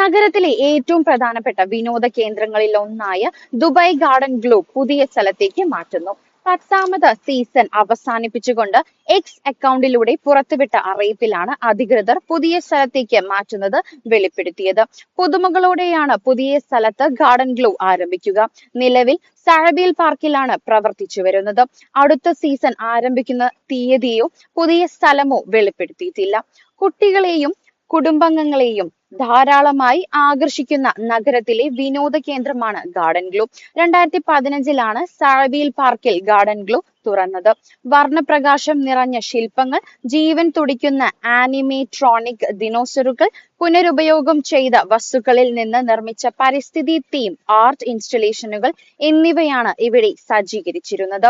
നഗരത്തിലെ ഏറ്റവും പ്രധാനപ്പെട്ട വിനോദ കേന്ദ്രങ്ങളിൽ ഒന്നായ ദുബായ് ഗാർഡൻ ഗ്ലോബ് പുതിയ സ്ഥലത്തേക്ക് മാറ്റുന്നു. പത്താമത് സീസൺ അവസാനിപ്പിച്ചുകൊണ്ട് എക്സ് അക്കൗണ്ടിലൂടെ പുറത്തുവിട്ട അറിയിപ്പിലാണ് അധികൃതർ പുതിയ സ്ഥലത്തേക്ക് മാറ്റുന്നത് വെളിപ്പെടുത്തിയത്. പുതുമകളോടെയാണ് പുതിയ സ്ഥലത്ത് ഗാർഡൻ ഗ്ലോ ആരംഭിക്കുക. നിലവിൽ സാഴബീൽ പാർക്കിലാണ് പ്രവർത്തിച്ചു വരുന്നത്. അടുത്ത സീസൺ ആരംഭിക്കുന്ന തീയതിയോ പുതിയ സ്ഥലമോ വെളിപ്പെടുത്തിയിട്ടില്ല. കുട്ടികളെയും കുടുംബാംഗങ്ങളെയും ധാരാളമായി ആകർഷിക്കുന്ന നഗരത്തിലെ വിനോദ കേന്ദ്രമാണ് ഗാർഡൻ ഗ്ലോ. രണ്ടായിരത്തി പതിനഞ്ചിലാണ് സാഴബീൽ പാർക്കിൽ ഗാർഡൻ ഗ്ലോ തുറന്നത്. വർണപ്രകാശം നിറഞ്ഞ ശില്പങ്ങൾ ജീവൻ തുടിക്കുന്ന ആനിമേട്രോണിക് ദിനോസറുകൾ പുനരുപയോഗം ചെയ്ത വസ്തുക്കളിൽ നിന്ന് നിർമ്മിച്ച പരിസ്ഥിതി തീം ആർട്ട് ഇൻസ്റ്റലേഷനുകൾ എന്നിവയാണ് ഇവിടെ സജ്ജീകരിച്ചിരുന്നത്.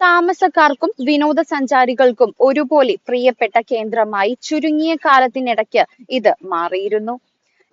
താമസക്കാർക്കും വിനോദസഞ്ചാരികൾക്കും ഒരുപോലെ പ്രിയപ്പെട്ട കേന്ദ്രമായി ചുരുങ്ങിയ കാലത്തിനിടയ്ക്ക് ഇത് മാറിയിരുന്നു.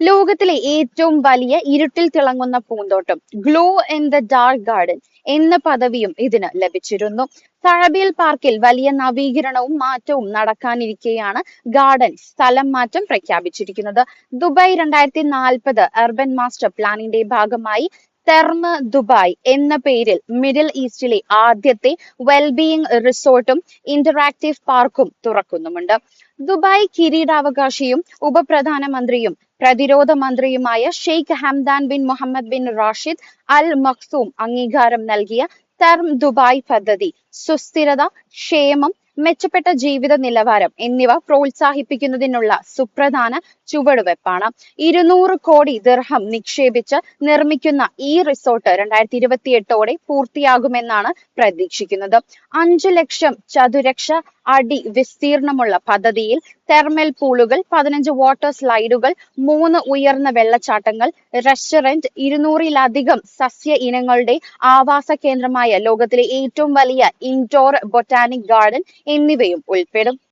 ലോകത്തിലെ ഏറ്റവും വലിയ ഇരുട്ടിൽ തിളങ്ങുന്ന പൂന്തോട്ടം glow in the dark garden എന്ന പദവിയും ഇതിന് ലഭിച്ചിരുന്നു. തഴബിയൽ പാർക്കിൽ വലിയ നവീകരണവും മാറ്റവും നടക്കാനിരിക്കെയാണ് ഗാർഡൻ സ്ഥലം മാറ്റം പ്രഖ്യാപിച്ചിരിക്കുന്നത്. ദുബായ് രണ്ടായിരത്തി നാൽപ്പത് അർബൻ മാസ്റ്റർ പ്ലാനിന്റെ ഭാഗമായി തെർമ ദുബായ് എന്ന പേരിൽ മിഡിൽ ഈസ്റ്റിലെ ആദ്യത്തെ വെൽബീയിങ് റിസോർട്ടും ഇന്ററാക്റ്റീവ് പാർക്കും തുറക്കുന്നുമുണ്ട്. ദുബായ് കിരീടാവകാശിയും ഉപപ്രധാനമന്ത്രിയും പ്രതിരോധ മന്ത്രിയുമായ Sheikh Hamdan bin Mohammed bin Rashid Al Maktoum അംഗീകാരം നൽകിയ തെർം ദുബായ് പദ്ധതി സുസ്ഥിരത ക്ഷേമം മെച്ചപ്പെട്ട ജീവിത നിലവാരം എന്നിവ പ്രോത്സാഹിപ്പിക്കുന്നതിനുള്ള സുപ്രധാന ചുവടുവെപ്പാണ്. ഇരുന്നൂറ് കോടി ദിർഹം നിക്ഷേപിച്ച് നിർമ്മിക്കുന്ന ഈ റിസോർട്ട് രണ്ടായിരത്തി ഇരുപത്തി എട്ടോടെ പൂർത്തിയാകുമെന്നാണ് പ്രതീക്ഷിക്കുന്നത്. അഞ്ചു ലക്ഷം ചതുരക്ഷ അടി വിസ്തീർണമുള്ള പദ്ധതിയിൽ തെർമൽ പൂളുകൾ പതിനഞ്ച് വാട്ടർ സ്ലൈഡുകൾ മൂന്ന് ഉയർന്ന വെള്ളച്ചാട്ടങ്ങൾ റെസ്റ്റോറന്റ് ഇരുന്നൂറിലധികം സസ്യ ഇനങ്ങളുടെ ആവാസ കേന്ദ്രമായ ലോകത്തിലെ ഏറ്റവും വലിയ indoor botanic garden എന്നിവയും ഉൾപ്പെടും